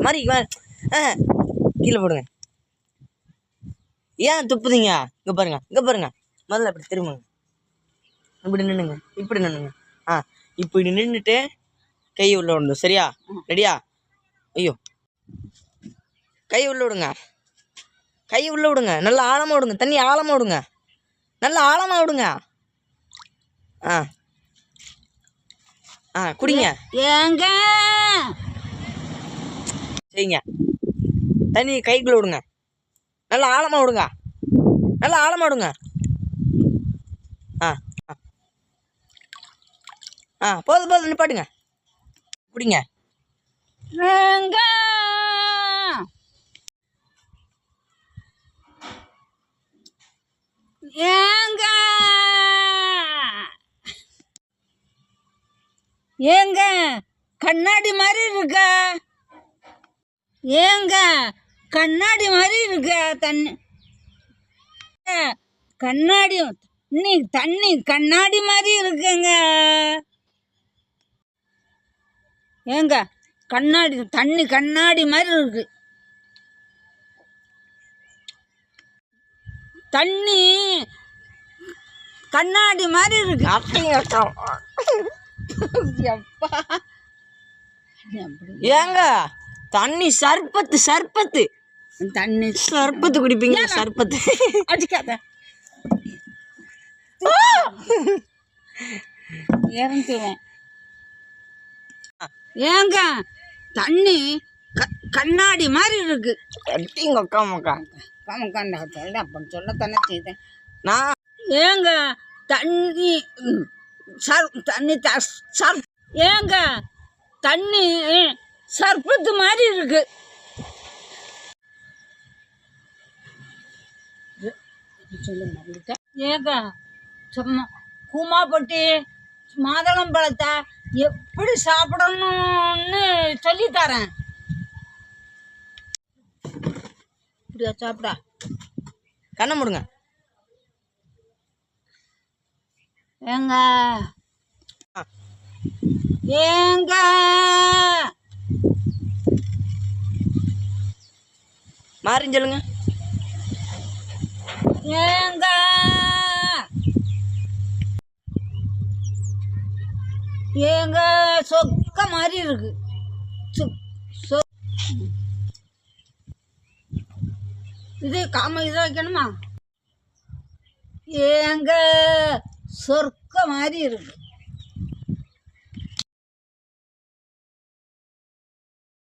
மேலே மாதிரி ஆ கீழே போடுங்க. ஏன் துப்புதீங்க? இங்கே பாருங்க. இங்கே பாருங்க. முதல்ல இப்படி திரும்புங்க. இப்படி நின்னுங்க. இப்படி நின்னுங்க. ஆ இப்படி நின்றுட்டு கை உள்ள விடணும். சரியா? ரெடியா? ஐயோ. கை உள்ள விடுங்க. கை உள்ள விடுங்க. நல்லா ஆழமாக விடுங்க. தண்ணி ஆழமாக விடுங்க. நல்லா ஆழமாக விடுங்க. ஆ. ஆ குடிங்க. ஏங்க. சரிங்க தண்ணி கைக்குள்ள விடுங்க. நல்லா ஆழமாக விடுங்க. நல்லா ஆழமாக விடுங்க. ஆ ஆ. ஆ போதும் போதும் நிப்பாட்டுங்க. குடிங்க. ஏங்க ஏங்க. ஏங்க கண்ணாடி மாதிரி இருக்க? ஏங்க கண்ணாடி மாதிரி இருக்க தண்ணி. கண்ணாடி தண்ணி தண்ணி கண்ணாடி மாதிரி இருக்குங்க. ஏங்க கண்ணாடி தண்ணி கண்ணாடி மாதிரி இருக்கு. தண்ணி கண்ணாடி மாதிரி இருக்கு. அப்படிங்க ஏங்க தண்ணி சர்பத்து சர்பத்து. தண்ணி. சர்பத்து குடிப்பீங்க சர்பத்து. அடிக்காத. இறந்துவேன் ஏங்க தண்ணி கண்ணாடி மாதிரி இருக்கு. எப்படிங்க அக்கா மக்கா கமக்காண்டா சொல்ல அப்போ சொல்லத்தானே செய்தேன். நான் ஏங்க தண்ணி சர் தண்ணி சர் ஏங்க தண்ணி சர்பத்து மாதிரி இருக்கு. சொல்ல ஏங்க சும்மா கூமாப்பட்டி மாதுளம்பழத்தை எப்படி சாப்பிடணும்னு சொல்லித்தரேன். இப்படியா சாப்பிடா. கண்ணை முடுங்க. ஏங்க. ஏங்க. மாறின்னு சொல்லுங்க. ஏங்க. ஏங்க சொக்க மாதிரி இருக்கு. சொ- இது காம இதை வைக்கணுமா? ஏங்க சொர்க்க மாதிரி இருக்கு.